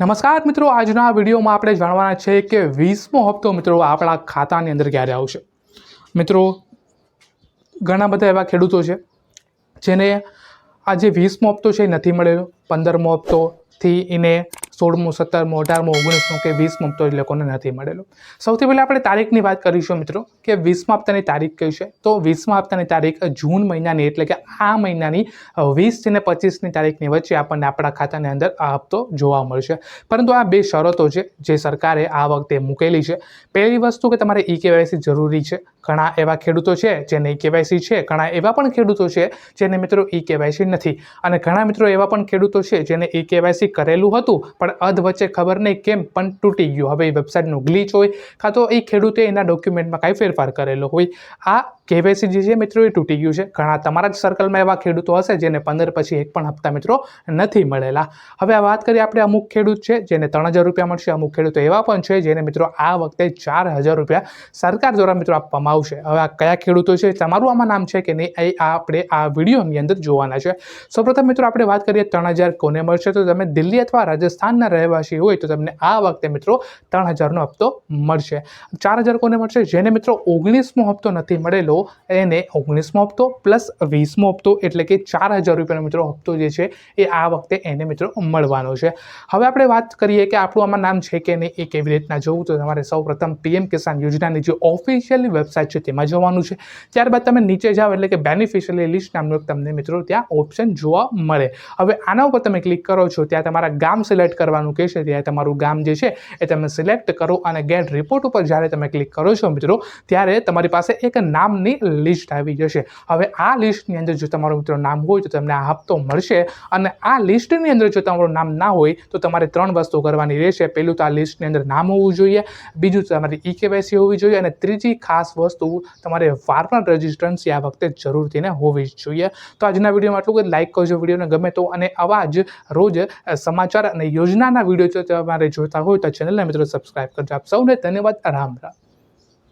નમસ્કાર મિત્રો, આજના વિડીયોમાં આપણે જાણવાના છે કે વીસમો હપ્તો મિત્રો આપણા ખાતાની અંદર ક્યારે આવશે? મિત્રો, ઘણા બધા એવા ખેડૂતો છે જેને આ જે વીસમો હપ્તો છે એ નથી મળેલો પંદરમો હપ્તોથી એને સોળમો, સત્તરમો, અઢારમો, ઓગણીસમો કે વીસમો હપ્તો એ લોકોને નથી મળેલો. સૌથી પહેલાં આપણે તારીખની વાત કરીશું મિત્રો, કે વીસમા હપ્તાની તારીખ કઈ છે? તો વીસમા હપ્તાની તારીખ જૂન મહિનાની, એટલે કે આ મહિનાની વીસથી ને પચીસની તારીખની વચ્ચે આપણને આપણા ખાતાની અંદર આ હપ્તો જોવા મળશે. પરંતુ આ બે શરતો છે જે સરકારે આ વખતે મૂકેલી છે. પહેલી વસ્તુ કે તમારે ઈ કેવાયસી જરૂરી છે. ઘણા એવા ખેડૂતો છે જેને ઈ કેવાયસી છે, ઘણા એવા પણ ખેડૂતો છે જેને મિત્રો ઈ કેવાયસી નથી. અને ઘણા મિત્રો એવા પણ ખેડૂતો છે જેને ઈ કેવાયસી કરેલું હતું, પણ અધ વચ્ચે ખબર નહીં કેમ પણ તૂટી ગયું. હવે એ વેબસાઇટનું ગ્લીચ હોય, કાં તો એ ખેડૂતે એના ડોક્યુમેન્ટમાં કાંઈ ફેરફાર કરેલો હોય. આ કેવાયસી જે છે મિત્રો એ તૂટી ગયું છે. ઘણા તમારા જ સર્કલમાં એવા ખેડૂતો હશે જેને પંદર પછી એક પણ હપ્તા મિત્રો નથી મળેલા. હવે આ વાત કરીએ આપણે અમુક ખેડૂત છે જેને ત્રણ હજાર રૂપિયા મળશે. અમુક ખેડૂતો એવા પણ છે જેને મિત્રો આ વખતે ચાર હજાર રૂપિયા સરકાર દ્વારા મિત્રો આપવામાં આવશે. હવે આ કયા ખેડૂતો છે તમારું આમાં નામ છે કે નહીં એ આપણે આ વિડીયોની અંદર જોવાના છે. સૌપ્રથમ મિત્રો આપણે વાત કરીએ ત્રણ હજાર કોને મળશે? તો તમે દિલ્હી અથવા રાજસ્થાનના રહેવાસી હોય તો તમને આ વખતે મિત્રો ત્રણ હજારનો હપ્તો મળશે. ચાર હજાર કોને મળશે? જેને મિત્રો ઓગણીસમો હપ્તો નથી મળેલો એને ઓગણીસમો હપ્તો પ્લસ વીસમો હપ્તો એટલે કે ચાર હજાર રૂપિયાનો મિત્રો હપ્તો જે છે એ આ વખતે એને મિત્રો મળવાનો છે. હવે આપણે વાત કરીએ કે આપણું આમાં નામ છે કે નહીં એ કેવી રીતના જોવું? તો તમારે સૌ પ્રથમ પીએમ કિસાન યોજનાની જે ઓફિશિયલી વેબસાઇટ છે તેમાં જવાનું છે. ત્યારબાદ તમે નીચે જાઓ એટલે કે બેનિફિશિયલી લિસ્ટ નામનું તમને મિત્રો ત્યાં ઓપ્શન જોવા મળે. હવે આના ઉપર તમે ક્લિક કરો છો, ત્યાં તમારા ગામ સિલેક્ટ કરવાનું કહેશે ત્યાં તમારું ગામ જે છે એ તમે સિલેક્ટ કરો અને ગેટ રિપોર્ટ ઉપર જ્યારે તમે ક્લિક કરો છો મિત્રો, ત્યારે તમારી પાસે એક નામની લિસ્ટ આવી જશે. હવે આ લિસ્ટની અંદર જો તમારું મિત્રો નામ હોય તો તમને આ હપ્તો મળશે અને આ લિસ્ટની અંદર જો તમારું નામ ના હોય તો તમારે ત્રણ વસ્તુ કરવાની રહેશે. પહેલું તો આ લિસ્ટની અંદર નામ હોવું જોઈએ, બીજું તમારી ઈ કેવાયસી હોવી જોઈએ અને ત્રીજી ખાસ વસ્તુ તમારે ફાર્મર રજિસ્ટ્રન્સી આ વખતે જરૂરથી હોવી જ જોઈએ. તો આજના વિડીયોમાં આટલું કે લાઇક કરજો વિડીયોને ગમે તો અને આવા જ રોજ સમાચાર અને યોજનાના વીડિયો જો તમારે જોતા હોય તો ચેનલને મિત્રો સબસ્ક્રાઈબ કરજો. આપ સૌને ધન્યવાદ. રામ રામ.